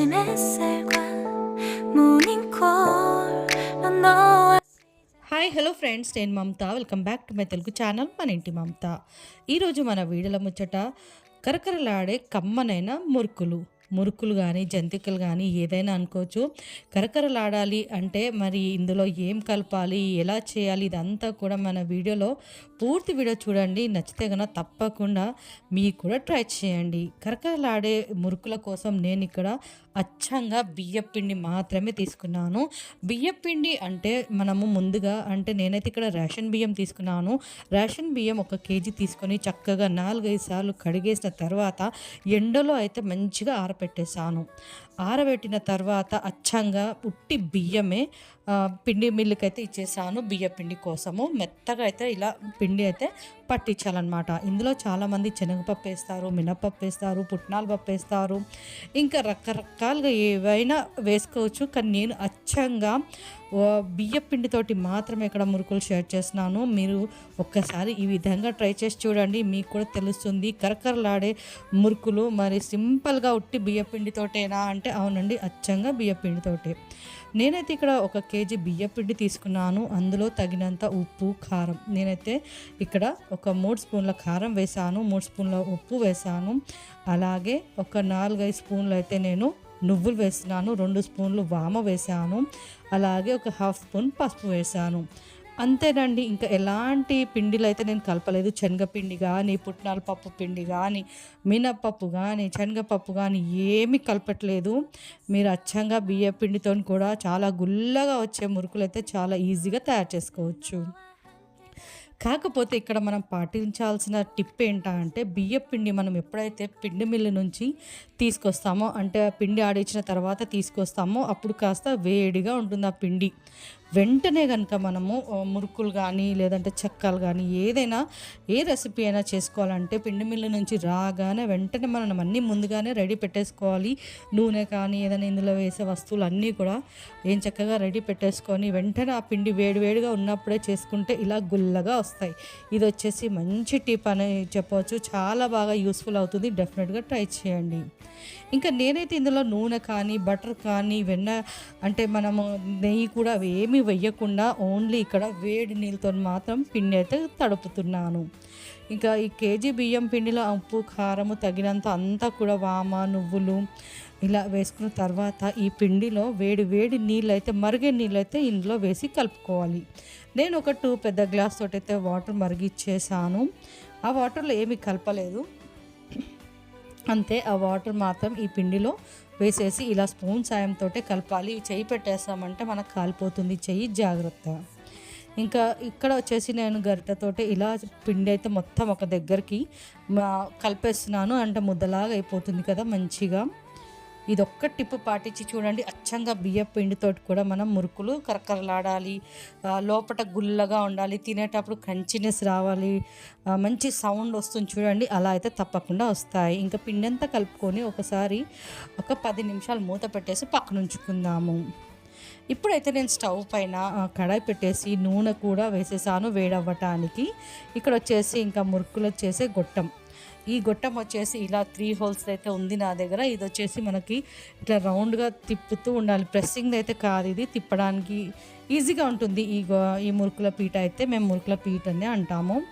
아침 햇살과 모닝콜 넌 너와 hi hello friends నేను Mamata welcome back to my Telugu channel మన ఇంటి మమత ఈరోజు మన వీడియోల ముచ్చట కరకరలాడే కమ్మనైన మురుకులు మురుకులు కానీ జంతికలు కానీ ఏదైనా అనుకోవచ్చు. కరకరలాడాలి అంటే మరి ఇందులో ఏం కలపాలి? ఎలా చేయాలి? ఇదంతా కూడా మన వీడియోలో పూర్తి వీడియో చూడండి. నచ్చితే కనుక తప్పకుండా మీకు కూడా ట్రై చేయండి. కరకరలాడే మురుకుల కోసం నేను ఇక్కడ అచ్చంగా బియ్యపిండి మాత్రమే తీసుకున్నాను. బియ్యపిండి అంటే మనము ముందుగా అంటే నేనైతే ఇక్కడ రేషన్ బియ్యం తీసుకున్నాను. రేషన్ బియ్యం ఒక కేజీ తీసుకొని చక్కగా నాలుగైదు సార్లు కడిగేసిన తర్వాత ఎండలో అయితే మంచిగా పెట్టేశాను. ఆరబెట్టిన తర్వాత అచ్చంగా ఉట్టి బియ్యమే పిండి మిల్లుకి అయితే ఇచ్చేసాను బియ్య పిండి కోసము. మెత్తగా అయితే ఇలా పిండి అయితే పట్టించాలన్నమాట. ఇందులో చాలామంది శనగపప్పు వేస్తారు మినపప్పు వేస్తారు పుట్నాల పప్పు వేస్తారు. ఇంకా రకరకాలుగా ఏవైనా వేసుకోవచ్చు. కానీ నేను అచ్చంగా బియ్య పిండితోటి మాత్రమే ఇక్కడ మురుకులు షేర్ చేస్తున్నాను. మీరు ఒక్కసారి ఈ విధంగా ట్రై చేసి చూడండి. మీకు కూడా తెలుస్తుంది. కరకరలాడే మురుకులు. మరి సింపుల్గా ఉట్టి బియ్య పిండితోటేనా అంటే అవునండి అచ్చంగా బియ్యపిండితోటే నేనైతే ఇక్కడ ఒక కేజీ బియ్యపిండి తీసుకున్నాను. అందులో తగినంత ఉప్పు కారం. నేనైతే ఇక్కడ ఒక మూడు స్పూన్ల కారం వేసాను మూడు స్పూన్ల ఉప్పు వేసాను అలాగే ఒక నాలుగైదు స్పూన్లు అయితే నేను నువ్వులు వేసినాను రెండు స్పూన్లు వామ వేసాను అలాగే ఒక హాఫ్ స్పూన్ పసుపు వేసాను అంతేనండి. ఇంకా ఎలాంటి పిండిలు అయితే నేను కలపలేదు. శనగపిండి కానీ పుట్నాల పప్పు పిండి కానీ మినప్పప్పు కానీ శనగపప్పు కానీ ఏమీ కలపట్లేదు. మీరు అచ్చంగా బియ్య పిండితో కూడా చాలా గుల్లగా వచ్చే మురుకులు అయితే చాలా ఈజీగా తయారు చేసుకోవచ్చు. కాకపోతే ఇక్కడ మనం పాటించాల్సిన టిప్ ఏంటంటే బియ్య పిండి మనం ఎప్పుడైతే పిండి మిల్లు నుంచి తీసుకొస్తామో అంటే పిండి ఆడించిన తర్వాత తీసుకొస్తామో అప్పుడు కాస్త వేడిగా ఉంటుంది ఆ పిండి. వెంటనే కనుక మనము మురుకులు కానీ లేదంటే చెక్కలు కానీ ఏదైనా ఏ రెసిపీ అయినా చేసుకోవాలంటే పిండి మిల్లు నుంచి రాగానే వెంటనే మనం అన్నీ ముందుగానే రెడీ పెట్టేసుకోవాలి. నూనె కానీ ఏదైనా ఇందులో వేసే వస్తువులు అన్నీ కూడా ఏం చక్కగా రెడీ పెట్టేసుకొని వెంటనే ఆ పిండి వేడివేడిగా ఉన్నప్పుడే చేసుకుంటే ఇలా గుల్లగా వస్తాయి. ఇది వచ్చేసి మంచి టిప్ అని చెప్పవచ్చు చాలా బాగా యూస్ఫుల్ అవుతుంది. డెఫినెట్గా ట్రై చేయండి. ఇంకా నేనైతే ఇందులో నూనె కానీ బటర్ కానీ వెన్న అంటే మనము నెయ్యి కూడా అవి ఏమీ వెయ్యకుండా ఓన్లీ ఇక్కడ వేడి నీళ్ళతో మాత్రం పిండి అయితే తడుపుతున్నాను. ఇంకా ఈ కేజీ బియ్యం పిండిలో ఉప్పు కారము తగినంత అంతా కూడా వామ నువ్వులు ఇలా వేసుకున్న తర్వాత ఈ పిండిలో వేడి వేడి నీళ్ళు అయితే మరిగే నీళ్ళు అయితే ఇందులో వేసి కలుపుకోవాలి. నేను ఒక టూ పెద్ద గ్లాస్ తోటైతే వాటర్ మరిగిచ్చేసాను. ఆ వాటర్లో ఏమీ కలపలేదు. అంతే ఆ వాటర్ మాత్రం ఈ పిండిలో వేసేసి ఇలా స్పూన్ సాయంతో కలపాలి. చెయ్యి పెట్టేస్తామంటే మనకు కాలిపోతుంది. చెయ్యి జాగ్రత్త. ఇంకా ఇక్కడ వచ్చేసి నేను గరిటెతోటి ఇలా పిండి అయితే మొత్తం ఒక దగ్గరికి కలిపేస్తున్నాను. అంటే ముద్దలాగా అయిపోతుంది కదా మంచిగా. ఇదొక్క టిప్ టిప్పు పాటించి చూడండి. అచ్చంగా బియ్య పిండితోటి కూడా మనం మురుకులు కరకరలాడాలి. లోపట గుల్లగా ఉండాలి. తినేటప్పుడు క్రంచినెస్ రావాలి. మంచి సౌండ్ వస్తుంది చూడండి. అలా అయితే తప్పకుండా వస్తాయి. ఇంకా పిండి అంతా కలుపుకొని ఒకసారి ఒక పది నిమిషాలు మూత పెట్టేసి పక్కన ఉంచుకుందాము. ఇప్పుడైతే నేను స్టవ్ పైన కడాయి పెట్టేసి నూనె కూడా వేసేసాను వేడవ్వటానికి. ఇక్కడ వచ్చేసి ఇంకా మురుకులు వచ్చేసి గొట్టం. ఈ గొట్టం వచ్చేసి ఇలా త్రీ హోల్స్ అయితే ఉంది నా దగ్గర. ఇది వచ్చేసి మనకి ఇట్లా రౌండ్గా తిప్పుతూ ఉండాలి. ప్రెస్సింగ్ అయితే కాదు ఇది. తిప్పడానికి ఈజీగా ఉంటుంది. ఈ గో- ఈ మురుకుల పీట అయితే మేము మురుకుల పీట అనే అంటాము.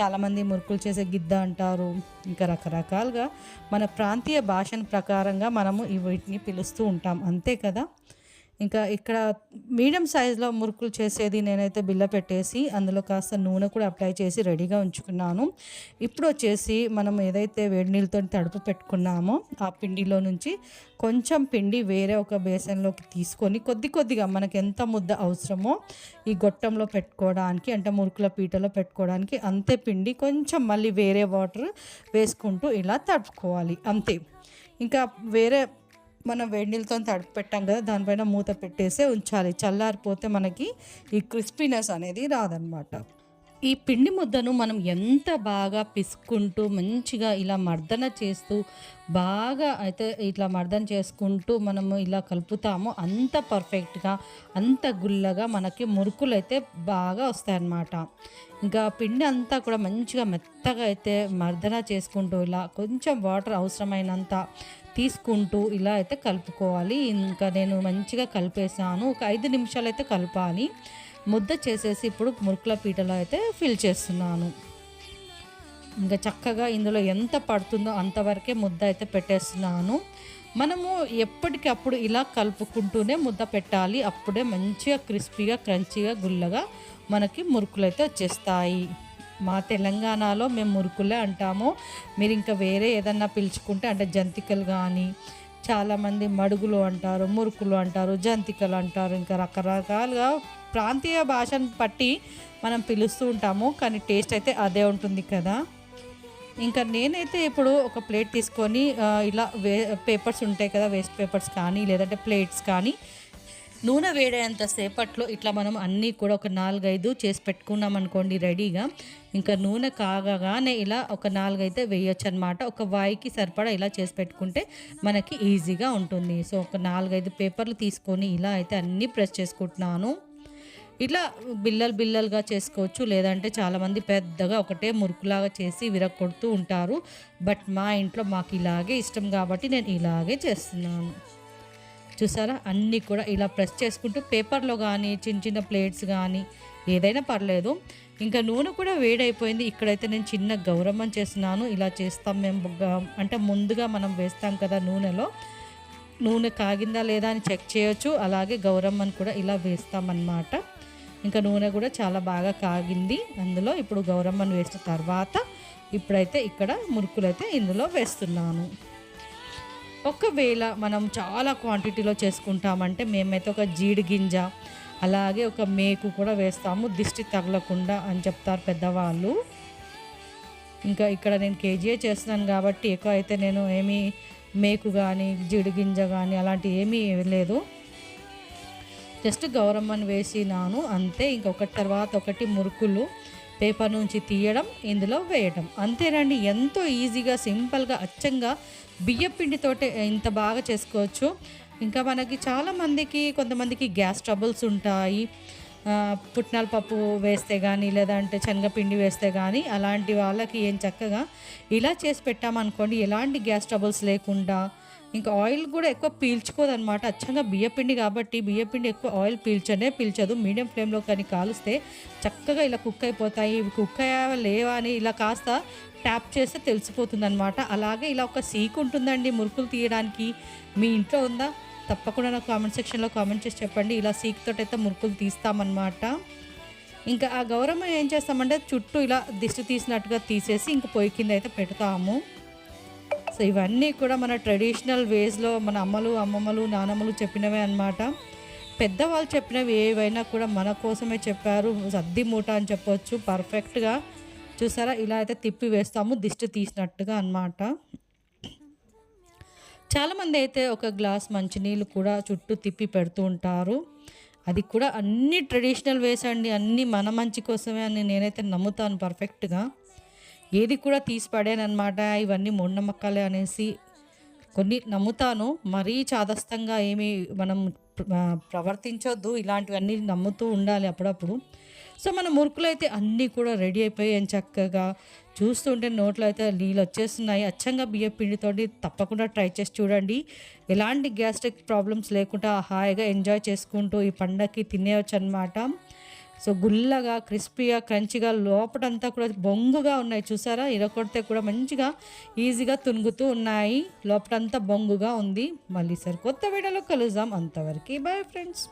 చాలామంది మురుకులు చేసే గిద్ద అంటారు. ఇంకా రకరకాలుగా మన ప్రాంతీయ భాషను ప్రకారంగా మనము ఈ వీటిని పిలుస్తూ ఉంటాం. అంతే కదా? ఇంకా ఇక్కడ మీడియం సైజులో మురుకులు చేసేది నేనైతే బిల్ల పెట్టేసి అందులో కాస్త నూనె కూడా అప్లై చేసి రెడీగా ఉంచుకున్నాను. ఇప్పుడు వచ్చేసి మనం ఏదైతే వేడి నీళ్ళతో తడుపు పెట్టుకున్నామో ఆ పిండిలో నుంచి కొంచెం పిండి వేరే ఒక బేసన్లోకి తీసుకొని కొద్ది కొద్దిగా మనకు ఎంత ముద్ద అవసరమో ఈ గొట్టంలో పెట్టుకోవడానికి అంటే మురుకుల పీటలో పెట్టుకోవడానికి అంతే పిండి కొంచెం మళ్ళీ వేరే వాటర్ వేసుకుంటూ ఇలా తడుపుకోవాలి. అంతే. ఇంకా వేరే మనం వేడి తడిపి పెట్టాం కదా దానిపైన మూత పెట్టేసే ఉంచాలి. చల్లారిపోతే మనకి ఈ క్రిస్పీనెస్ అనేది రాదనమాట. ఈ పిండి ముద్దను మనం ఎంత బాగా పిసుకుంటూ మంచిగా ఇలా మర్దన చేస్తూ బాగా అయితే ఇట్లా మర్దన చేసుకుంటూ మనము ఇలా కలుపుతామో అంత పర్ఫెక్ట్గా అంత గుల్లగా మనకి మురుకులు అయితే బాగా వస్తాయన్నమాట. ఇంకా పిండి అంతా కూడా మంచిగా మెత్తగా అయితే మర్దన చేసుకుంటూ ఇలా కొంచెం వాటర్ అవసరమైనంత తీసుకుంటూ ఇలా అయితే కలుపుకోవాలి. ఇంకా నేను మంచిగా కలిపేసాను ఒక ఐదు నిమిషాలు అయితే కలపాలి. ముద్ద చేసేసి ఇప్పుడు మురుకుల పీటలో అయితే ఫిల్ చేస్తున్నాను. ఇంకా చక్కగా ఇందులో ఎంత పడుతుందో అంతవరకే ముద్ద అయితే పెట్టేస్తున్నాను. మనము ఎప్పటికప్పుడు ఇలా కలుపుకుంటూనే ముద్ద పెట్టాలి. అప్పుడే మంచిగా క్రిస్పీగా క్రంచీగా గుల్లగా మనకి మురుకులు అయితే వచ్చేస్తాయి. మా తెలంగాణలో మేము మురుకులే అంటాము. మీరు ఇంకా వేరే ఏదన్నా పిలుచుకుంటే అంటే జంతికలు కానీ చాలామంది మడుగులు అంటారు మురుకులు అంటారు జంతికలు అంటారు. ఇంకా రకరకాలుగా ప్రాంతీయ భాషను బట్టి మనం పిలుస్తూ ఉంటాము. కానీ టేస్ట్ అయితే అదే ఉంటుంది కదా. ఇంకా నేనైతే ఇప్పుడు ఒక ప్లేట్ తీసుకొని ఇలా వే పేపర్స్ ఉంటాయి కదా వేస్ట్ పేపర్స్ కానీ లేదంటే ప్లేట్స్ కానీ నూనె వేడేంత సేపట్లో ఇట్లా మనం అన్నీ కూడా ఒక నాలుగైదు చేసి పెట్టుకున్నాం అనుకోండి రెడీగా. ఇంకా నూనె కాగగానే ఇలా ఒక నాలుగైతే వేయొచ్చు అనమాట ఒక వాయికి సరిపడా ఇలా చేసి పెట్టుకుంటే మనకి ఈజీగా ఉంటుంది. సో ఒక నాలుగైదు పేపర్లు తీసుకొని ఇలా అయితే అన్నీ ప్రెస్ చేసుకుంటున్నాను. ఇట్లా బిల్లలు బిల్లలుగా చేసుకోవచ్చు. లేదంటే చాలామంది పెద్దగా ఒకటే మురుకులాగా చేసి విరగొడుతూ ఉంటారు. బట్ మా ఇంట్లో మాకు ఇలాగే ఇష్టం కాబట్టి నేను ఇలాగే చేస్తున్నాను. చూసారా? అన్నీ కూడా ఇలా ప్రెస్ చేసుకుంటూ పేపర్లో కానీ చిన్న చిన్న ప్లేట్స్ కానీ ఏదైనా పర్లేదు. ఇంకా నూనె కూడా వేడైపోయింది. ఇక్కడైతే నేను చిన్న గౌరవం చేస్తున్నాను. ఇలా చేస్తాం మేము అంటే ముందుగా మనం వేస్తాం కదా నూనెలో. నూనె కాగిందా లేదా అని చెక్ చేయొచ్చు. అలాగే గౌరమ్మని కూడా ఇలా వేస్తామన్నమాట. ఇంకా నూనె కూడా చాలా బాగా కాగింది అందులో. ఇప్పుడు గౌరమ్మను వేసిన తర్వాత ఇప్పుడైతే ఇక్కడ మురుకులు అయితే ఇందులో వేస్తున్నాను. ఒకవేళ మనం చాలా క్వాంటిటీలో చేసుకుంటామంటే మేమైతే ఒక జీడి గింజ అలాగే ఒక మేకు కూడా వేస్తాము. దిష్టి తగలకుండా అని చెప్తారు పెద్దవాళ్ళు. ఇంకా ఇక్కడ నేను కేజీఏ చేస్తున్నాను కాబట్టి ఎక్కువ అయితే నేను ఏమీ మేకు కానీ జీడి గింజ కానీ అలాంటి ఏమీ లేదు. జస్ట్ గౌరమ్మని వేసినాను. అంతే ఇంకొకటి తర్వాత ఒకటి మురుకులు. పేపర్ నుంచి తీయడం ఇందులో వేయడం అంతేనండి ఎంతో ఈజీగా సింపుల్గా అచ్చంగా బియ్య పిండితోటే ఇంత బాగా చేసుకోవచ్చు. ఇంకా మనకి చాలామందికి కొంతమందికి గ్యాస్ ట్రబుల్స్ ఉంటాయి. పుట్నాల పప్పు వేస్తే కానీ లేదంటే శనగపిండి వేస్తే కానీ అలాంటి వాళ్ళకి ఏం చక్కగా ఇలా చేసి పెట్టామనుకోండి ఎలాంటి గ్యాస్ ట్రబుల్స్ లేకుండా ఇంకా ఆయిల్ కూడా ఎక్కువ పీల్చుకోదన్నమాట. అచ్చంగా బియ్యపిండి కాబట్టి బియ్యపిండి ఎక్కువ ఆయిల్ పీల్చనే పీల్చదు. మీడియం ఫ్లేమ్లో కానీ కాలుస్తే చక్కగా ఇలా కుక్ అయిపోతాయి. ఇవి కుక్ అయ్యావా లేవా అని ఇలా కాస్త ట్యాప్ చేస్తే తెలిసిపోతుంది అనమాట అలాగే ఇలా ఒక సీక్ ఉంటుందండి మురుకులు తీయడానికి. మీ ఇంట్లో ఉందా? తప్పకుండా నాకు కామెంట్ సెక్షన్లో కామెంట్ చేసి చెప్పండి. ఇలా సీక్ అయితే మురుకులు తీస్తామన్నమాట. ఇంకా ఆ గౌరమ్మ ఏం చేస్తామంటే చుట్టూ ఇలా దిష్టి తీసినట్టుగా తీసేసి ఇంక పొయ్యి కింద అయితే పెడతాము. సో ఇవన్నీ కూడా మన ట్రెడిషనల్ వేస్లో మన అమ్మలు అమ్మమ్మలు నానమ్మలు చెప్పినవే అన్నమాట. పెద్దవాళ్ళు చెప్పినవి ఏవైనా కూడా మన కోసమే చెప్పారు. సద్ది మూట అని చెప్పొచ్చు. పర్ఫెక్ట్గా చూసారా? ఇలా అయితే తిప్పి వేస్తాము. దిష్టి తీసినట్టుగా అన్నమాట. చాలామంది అయితే ఒక గ్లాస్ మంచినీళ్ళు కూడా చుట్టూ తిప్పి పెడుతూ ఉంటారు. అది కూడా అన్ని ట్రెడిషనల్ వేస్ అండి. అన్నీ మన మంచి కోసమే అని నేనైతే నమ్ముతాను పర్ఫెక్ట్గా ఏది కూడా తీసి పడానమాట ఇవన్నీ మూఢనమ్మకాలే అనేసి కొన్ని నమ్ముతాను. మరీ చాదస్తంగా ఏమి మనం ప్రవర్తించొద్దు. ఇలాంటివన్నీ నమ్ముతూ ఉండాలి అప్పుడప్పుడు. సో మన మురుకులు అయితే అన్నీ కూడా రెడీ అయిపోయాయి చక్కగా చూస్తుంటే నోట్లో అయితే నీళ్ళు వచ్చేస్తున్నాయి అచ్చంగా బియ్య పిండితోటి తప్పకుండా ట్రై చేసి చూడండి. ఎలాంటి గ్యాస్ట్రిక్ ప్రాబ్లమ్స్ లేకుండా హాయిగా ఎంజాయ్ చేసుకుంటూ ఈ పండగకి తినేయచ్చు అనమాట సో గుల్లగా క్రిస్పీగా క్రంచిగా లోపటంతా కూడా బొంగుగా ఉన్నాయి. చూసారా? ఇరకొడితే కూడా మంచిగా ఈజీగా తునుగుతూ ఉన్నాయి. లోపటంతా బొంగుగా ఉంది. మళ్ళీ సార్ కొత్త వీడియోలో కలుద్దాం. అంతవరకు బాయ్ ఫ్రెండ్స్